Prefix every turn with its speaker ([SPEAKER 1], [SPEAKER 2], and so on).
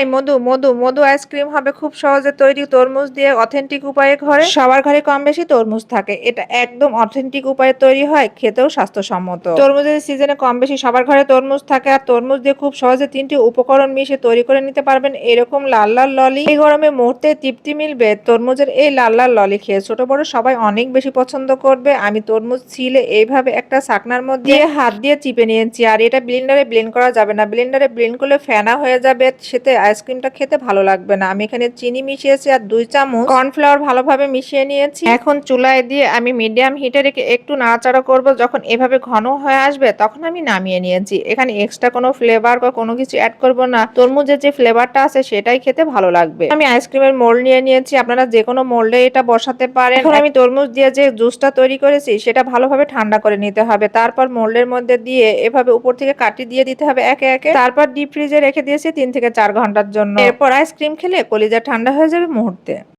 [SPEAKER 1] এই মধু মধু মধু আইসক্রিম হবে খুব সহজে তৈরি তরমুজ দিয়ে অথেন্টিক উপায়ে ঘরে। সবার ঘরে কম বেশি তরমুজ থাকে। এটা একদম অথেন্টিক উপায়ে তৈরি হয়, খেতেও স্বাস্থ্যসম্মত। তরমুজের সিজনে কম বেশি সবার ঘরে তরমুজ থাকে আর তরমুজ দিয়ে খুব সহজে তিনটি উপকরণ মিশিয়ে তৈরি করে নিতে পারবেন। এরকম লাল লাল ললি এই গরমে মুহূর্তে তৃপ্তি মিলবে। তরমুজের এই লাল লাল ললি খেয়ে ছোট বড় সবাই অনেক বেশি পছন্দ করবে। আমি তরমুজ ছিলে এইভাবে একটা শাকনার মধ্যে হাত দিয়ে চিপে নিয়েছি। আর এটা ব্লেন্ডারে ব্লেন্ড করা যাবে না। ব্লেন্ডারে ব্লেন্ড করলে ফেনা হয়ে যাবে। সেতে আইসক্রিমটা খেতে ভালো লাগবে না। আমি এখানে চিনি মিশিয়েছি আর দুই চামচ কর্নফ্লাওয়ার ভালোভাবে মিশিয়ে নিয়েছি। এখন চুলায় দিয়ে আমি মিডিয়াম হিটে রেখে একটু নাড়াচাড়া করব। যখন এভাবে ঘন হয়ে আসবে তখন আমি নামিয়ে নিয়েছি। এখানে এক্সট্রা কোনো ফ্লেভার বা কোনো কিছু অ্যাড করব না। তরমুজের যে ফ্লেভারটা আছে সেটাই খেতে ভালো লাগবে। আমি আইসক্রিমের মোল্ড নিয়ে নিয়েছি। আপনারা যে কোনো মোল্ডে এটা বসাতে পারেন। এখন আমি তরমুজ দিয়ে যে জুসটা তৈরি করেছি সেটা ভালোভাবে ঠান্ডা করে নিতে হবে। তারপর মোল্ডের মধ্যে দিয়ে এভাবে উপর থেকে কাটি দিয়ে দিতে হবে একে একে। তারপর ডিপ ফ্রিজে রেখে দিয়েছি তিন থেকে চার ঘণ্টার জন্য। এরপর আইসক্রিম খেলে কলিজা ঠান্ডা হয়ে যাবে মুহূর্তে।